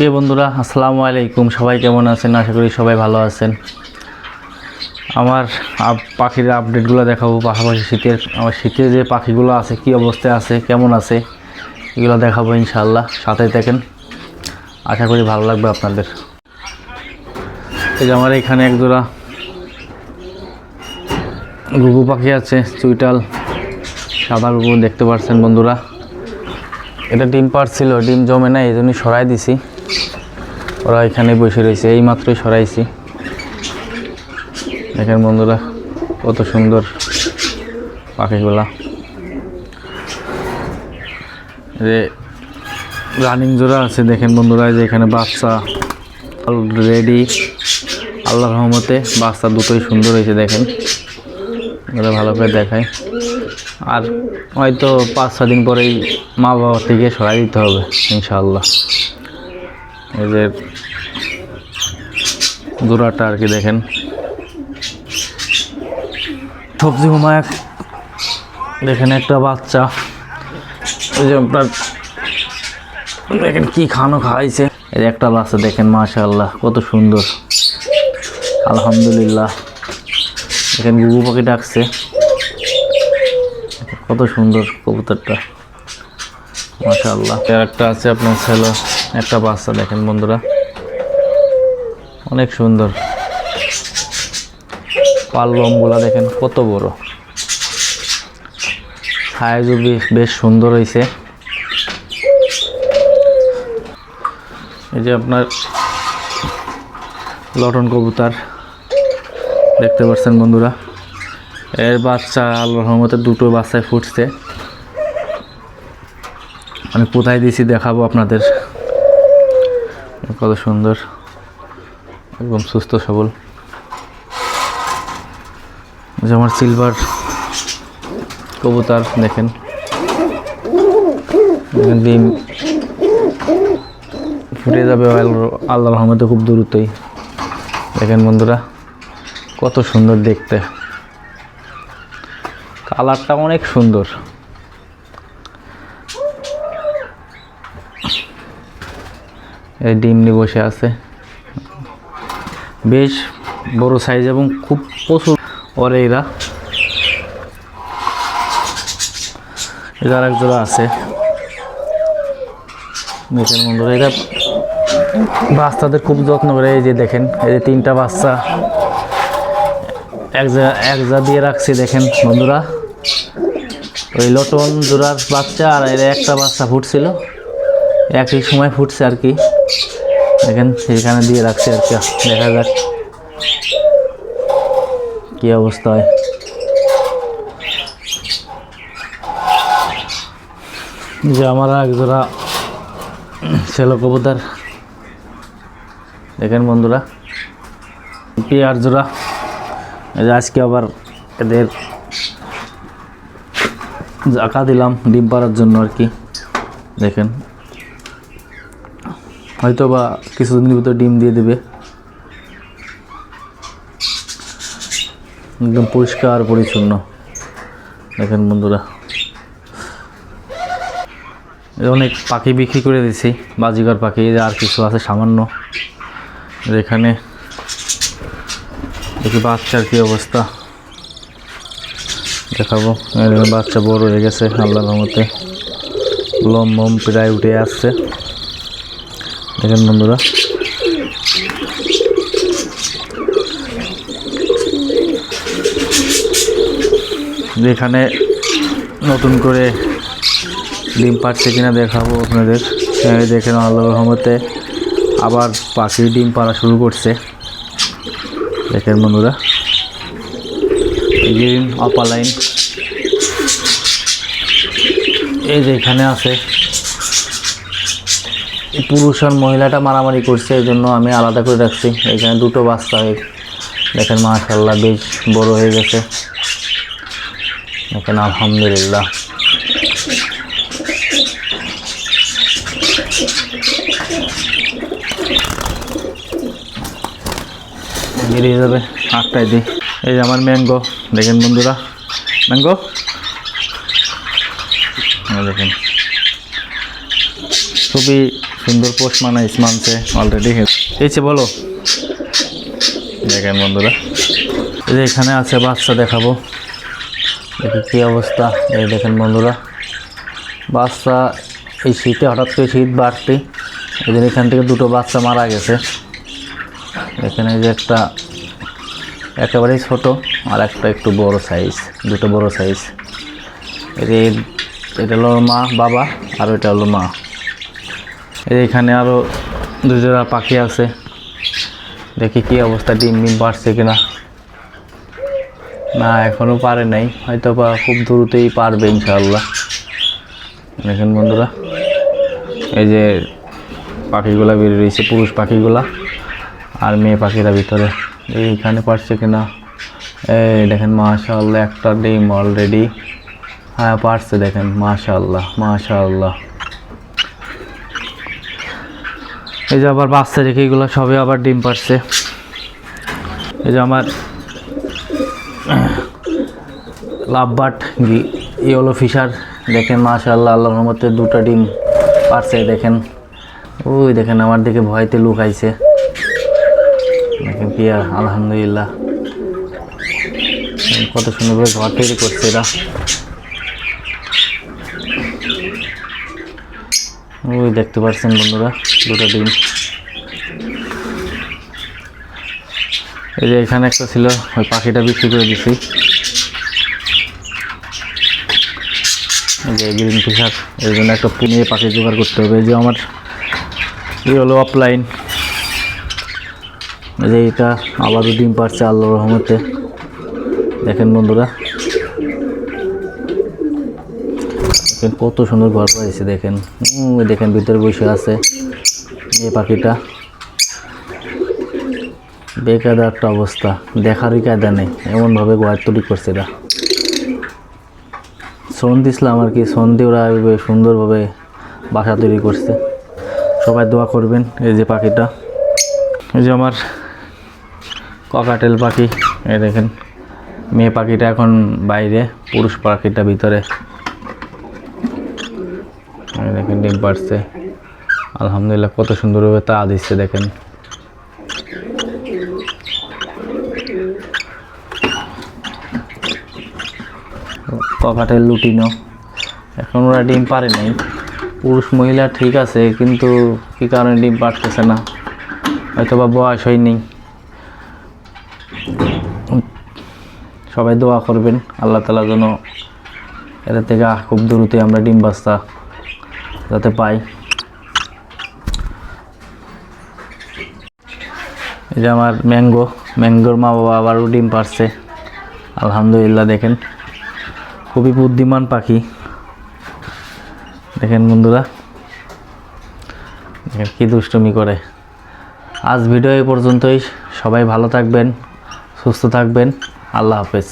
প্রিয় বন্ধুরা, আসসালামু আলাইকুম। সবাই কেমন আছেন? আশা করি সবাই ভালো আছেন। আমার পাখির আপডেটগুলো দেখাবো। পাশাপাশি শীতের আমার শীতের যে পাখিগুলো আছে, কি অবস্থায় আছে, কেমন আছে, এগুলো দেখাবো ইনশাল্লাহ সাথে থাকেন। আশা করি ভালো লাগবে আপনাদের। এই যে আমার এখানে এক জোড়া ঘুঘু পাখি আছে, চুইটাল। সাদা ঘুঘু দেখতে পাচ্ছেন বন্ধুরা। এটা ডিম পারছিল ডিম জমে না এই জন্যই সরাই দিছি। ওরা এখানে বসে রয়েছে এই মাত্রই সরাইছি। দেখেন বন্ধুরা, কত সুন্দর পাখিগুলা। যে রানিং জোড়া আছে, দেখেন বন্ধুরা যে এখানে বাচ্চা রেডি আল্লাহর রহমতে বাচ্চা দুটোই সুন্দর হয়েছে, দেখেন। ওরা ভালো করে দেখায়। আর হয়তো পাঁচ ছ দিন পরেই মা বাবা থেকে সরাই দিতে হবে, ইনশাআল্লাহ। এই যে আর কি দেখেন। সবজি ঘুমায় দেখেন একটা বাচ্চা। ওই যে আপনার দেখেন কি খানো খাইছে। এই একটা বাচ্চা দেখেন, মাশাআল্লাহ, কত সুন্দর। আলহামদুলিল্লাহ। দেখেন গুগু পাখি ডাকছে। কত সুন্দর কবুতরটা। মাশাআল্লাহ। আর একটা আছে আপনার ছেলে। একটা বাচ্চা দেখেন বন্ধুরা। অনেক সুন্দর। পালবমগুলা দেখেন কত বড়। সাইজও বেশ বেশ সুন্দর হয়েছে এই যে আপনার লটন কবুতার। দেখতে পাচ্ছেন বন্ধুরা। এর বাচ্চা আল্লাহর রহমতে দুটো বাচ্চায় ফুটছে। আমি কোথায় দিয়েছি দেখাবো আপনাদের। কত সুন্দর একদম সুস্থ সবল। যে আমার সিলভার কবুতর, দেখেন। ডিম। ফুটে যাবে আল্লাহ- রহমতে খুব দ্রুতই। দেখেন বন্ধুরা, কত সুন্দর দেখতে। কালারটা অনেক সুন্দর। ডিম নিয়ে বসে আছে। বেশ বড় সাইজ এবং খুব প্রচুর। ওর এরা এটার এক জোড়া আছে। দেখেন বন্ধুরা এটা বাচ্চাদের খুব যত্ন করে এই যে দেখেন, এই যে তিনটা বাচ্চা। এক জা এক জা দিয়ে রাখছি, দেখেন বন্ধুরা। ওই লটন জোড়ার বাচ্চা আর এর একটা বাচ্চা ফুটছিল। একই সময় ফুটছে আর কি। দেখেন সেখানে দিয়ে রাখছি আর কি, দেখা যাক কি অবস্থা হয়। যে আমার এক জোড়া ছেলে কবুতর। দেখেন বন্ধুরা পেয়ার জোড়া। আজকে আবার এদের জাকা দিলাম ডিম পাড়ার জন্য আর কি। দেখেন হয়তো বা কিছুদিনের ভিতর ডিম দিয়ে দেবে। একদম পরিষ্কার, পরিচ্ছন্ন। দেখেন বন্ধুরা। অনেক পাখি বিক্রি করে দিছি বাজিকার পাখি আর কিছু আছে সামান্য। এখানে দেখি বাচ্চার কি অবস্থা। দেখাবো। বাচ্চা বড় হয়ে গেছে, আল্লাহর রহমতে। লম মম প্রায় উঠে আসছে। দেখেন বন্ধুরা এখানে নতুন করে ডিম পাড়ছে কিনা দেখাবো আপনাদের। দেখেন আল্লাহ রহমতে আবার পাখি ডিম পাড়া শুরু করছে। দেখেন বন্ধুরা। অপার লাইন এই যে এখানে আছে। পুরুষ আর মহিলাটা মারামারি করছে, এই জন্য আমি আলাদা করে রাখছি। এখানে দুটো বাচ্চা হয়ে দেখেন মাশাল্লাহ বেশ বড় হয়ে গেছে। দেখেন, আলহামদুলিল্লাহ। বেরিয়ে যাবে, আটটায় দিই। এই যে আমার ম্যাঙ্গো, দেখেন বন্ধুরা। ম্যাঙ্গো? দেখেন। খুবই সুন্দর পোস্ট মানে মানছে অলরেডি এইছে বলো। দেখেন বন্ধুরা। এই যে এখানে আছে বাচ্চা দেখাবো। দেখি কী অবস্থা। এই দেখেন বন্ধুরা। বাচ্চা এই শীতে হঠাৎ করে শীত বাড়তি। এই জন্য এখান থেকে দুটো বাচ্চা মারা গেছে। এখানে যে একটা একেবারেই ছোট আর একটা একটু বড় সাইজ দুটো বড় সাইজ এটা এটা হলো মা বাবা আর ওইটা হলো মা। এখানে আরও দুজোড়া পাখি আছে। দেখি কি অবস্থা, ডিম ডিম পারছে কিনা। না এখনও পারে নাই। হয়তো বা খুব দ্রুতই পারবে ইনশাআল্লাহ। দেখেন বন্ধুরা, এই যে পাখিগুলা বেরিয়ে রয়েছে পুরুষ পাখিগুলা আর মেয়ে পাখিরা ভিতরে। এইখানে পারছে কিনা? এই দেখেন, মাশাআল্লাহ, একটা ডিম অলরেডি হ্যাঁ পারছে, দেখেন, মাশাআল্লাহ মাশাআল্লাহ। এই যে আবার বাচ্চা রেখে এগুলো সবে আবার ডিম পারছে। এই যে আমার লাভবাট ইয়েলো ফিশার, দেখেন মাশাআল্লাহ, আল্লাহর রহমতে দুটো ডিম পারছে, দেখেন। ওই দেখেন, আমার দিকে ভয়তে লুকাইছে। দেখেন কি আর, আলহামদুলিল্লাহ। কত সুন্দরভাবে ঘর তৈরি করছে এরা। ওই দেখতে পাচ্ছেন বন্ধুরা, দুটো ডিম। এই যে এখানে একটা ছিল, ওই পাখিটা বিক্রি করে দিছি। যে গ্রিন ফিশার এর জন্য একটা পুনিয়ে পাখি জোগাড় করতে হবে। এই যে আমার, এই হলো অফলাইন এই যে এটা আবারও ডিম পারছে আল্লাহ রহমতে। দেখেন বন্ধুরা দেখেন কত সুন্দর ঘর পাইছে, দেখেন। দেখেন, ভিতরে বসে আছে এই পাখিটা। বেকায়দা একটা অবস্থা, দেখারই কায়দা নেই, এমনভাবে গোয়ার তৈরি করছে এরা। সন্ধি ইসলাম আর কি সন্ধি ওরা এইভাবে সুন্দরভাবে বাসা তৈরি করছে। সবাই দোয়া করবেন এই যে পাখিটা। এই যে আমার ককাটেল পাখি, এই দেখেন, মেয়ে পাখিটা এখন বাইরে, পুরুষ পাখিটা ভিতরে। দেখেন, ডিম পারছে আলহামদুলিল্লাহ, কত সুন্দরভাবে তা দিচ্ছে, দেখেন। ককাটের লুটিনো। এখন ওরা ডিম পারে নাই। পুরুষ, মহিলা ঠিক আছে, কিন্তু কি কারণে ডিম পারতেছে না? হয়তো বা বয়স হয়নি। সবাই দোয়া করবেন, আল্লাহ তালা যেন এটা থেকে খুব দ্রুতই আমরা ডিম বাচ্চা যাতে পাই। এই যে আমার ম্যাঙ্গো, ম্যাঙ্গোর মা বাবা আবারও ডিম পারছে। আলহামদুলিল্লাহ, দেখেন। খুবই বুদ্ধিমান পাখি। দেখেন বন্ধুরা, দেখেন কী দুষ্টুমি করে। আজ ভিডিও এই পর্যন্তই। সবাই ভালো থাকবেন, সুস্থ থাকবেন। আল্লাহ হাফেজ।